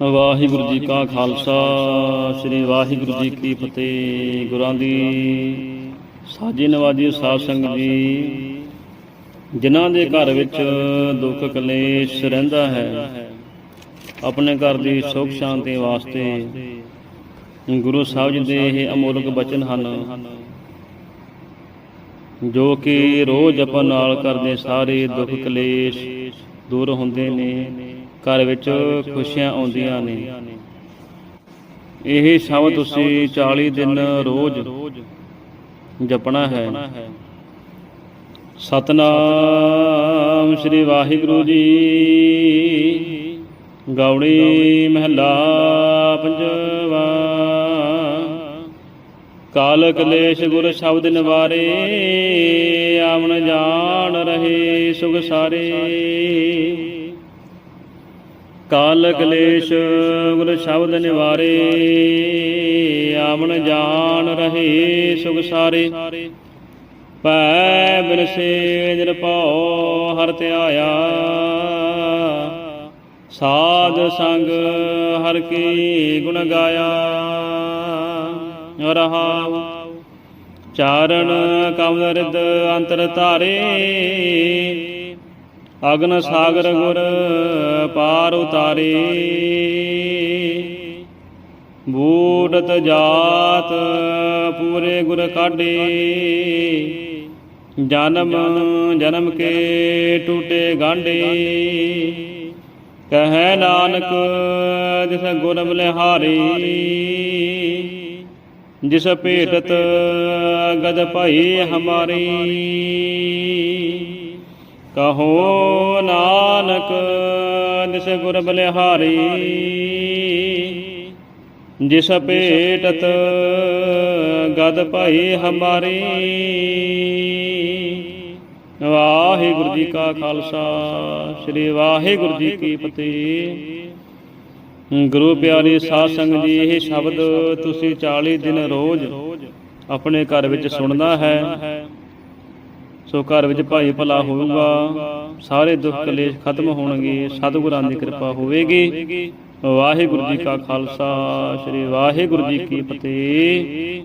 ਵਾਹਿਗੁਰੂ ਜੀ ਕਾ ਖਾਲਸਾ, ਸ੍ਰੀ ਵਾਹਿਗੁਰੂ ਜੀ ਕੀ ਫਤਿਹ। ਗੁਰਾਂ ਦੀ ਸਾਜੀ ਨਵਾਜੀ ਸਾਧ ਸੰਗਤ ਜੀ, ਜਿਨ੍ਹਾਂ ਦੇ ਘਰ ਵਿੱਚ ਦੁੱਖ ਕਲੇਸ਼ ਰਹਿੰਦਾ ਹੈ, ਆਪਣੇ ਘਰ ਦੀ ਸੁਖ ਸ਼ਾਂਤੀ ਵਾਸਤੇ ਗੁਰੂ ਸਾਹਿਬ ਜੀ ਦੇ ਇਹ ਅਮੋਲਕ ਬਚਨ ਹਨ, ਜੋ ਕਿ ਰੋਜ਼ ਆਪਾਂ ਨਾਲ ਕਰਦੇ ਸਾਰੇ ਦੁੱਖ ਕਲੇਸ਼ ਦੂਰ ਹੁੰਦੇ ਨੇ। ਘਰ ਵਿੱਚ ਖੁਸ਼ੀਆਂ ਆਉਂਦੀਆਂ ਨੇ। ਇਹ ਸ਼ਬਦ ਤੁਸੀਂ 40 ਦਿਨ ਰੋਜ਼ ਜਪਣਾ ਹੈ। ਸਤਨਾਮ ਸ੍ਰੀ ਵਾਹਿਗੁਰੂ ਜੀ। ਗੌੜੀ ਮਹਲਾ ਪੰਜਵਾ। ਕਾਲ ਕਲੇਸ਼ ਗੁਰ ਸ਼ਬਦ ਨਿਵਾਰੇ। ਆਵਣ ਜਾਣ ਰਹੇ ਸੁਖ ਸਾਰੇ। ਕਾਲ ਕਲੇਸ਼ ਗੁਰ ਸ਼ਬਦ ਨਿਵਾਰੇ। ਆਵਣ ਜਾਣ ਰਹੇ ਸੁਖ ਸਾਰੇ। ਪੈ ਬਿਨਸੇ ਨਿਰਭਉ ਹਰ ਧਿਆਇਆ ਸਾਧ ਸੰਗ ਹਰ ਕੀ ਗੁਣ ਗਾਇਆ। ਰਹਾਉ। ਚਾਰਣ ਕਮਲ ਰਿਦ ਅੰਤਰ ਧਾਰੇ। ਅਗਨ ਸਾਗਰ ਗੁਰ ਪਾਰ ਉਤਾਰੇ। ਬੂਟਤ ਜਾਤ ਪੂਰੇ ਗੁਰ ਕਾਢੇ। ਜਨਮ ਜਨਮ ਕੇ ਟੂਟੇ ਗਾਂਡੇ ਕਹੈ ਨਾਨਕ, ਜਿਸ ਗੁਰ ਬਲਿਹਾਰੀ ਜਿਸ ਭੇਟਤ ਗਦ ਭਾਈ ਹਮਾਰੀ। ਕਹੋ ਨਾਨਕ ਜਿਸ ਗੁਰ ਬਲਿਹਾਰੀ, ਜਿਸ ਭੇਟਤ ਗਦ ਭਾਈ ਹਮਾਰੀ। ਵਾਹਿਗੁਰੂ ਜੀ ਕਾ ਖਾਲਸਾ, ਸ੍ਰੀ ਵਾਹਿਗੁਰੂ ਜੀ ਕੀ ਫਤਿਹ। ਗੁਰੂ ਪਿਆਰੇ ਸਾਧ ਸੰਗਤ ਜੀ, ਇਹ ਸ਼ਬਦ ਤੁਸੀਂ 40 ਦਿਨ ਰੋਜ਼ ਆਪਣੇ ਘਰ ਵਿੱਚ ਸੁਣਨਾ ਹੈ। ਸੋ ਘਰ ਵਿੱਚ ਭਾਈ ਭਲਾ ਹੋਊਗਾ, ਸਾਰੇ ਦੁੱਖ ਕਲੇਸ਼ ਖਤਮ ਹੋਣਗੇ, ਸਤਿਗੁਰਾਂ ਦੀ ਕਿਰਪਾ ਹੋਵੇਗੀ। ਵਾਹਿਗੁਰੂ ਜੀ ਕਾ ਖਾਲਸਾ, ਸ੍ਰੀ ਵਾਹਿਗੁਰੂ ਜੀ ਕੀ ਫਤਿਹ।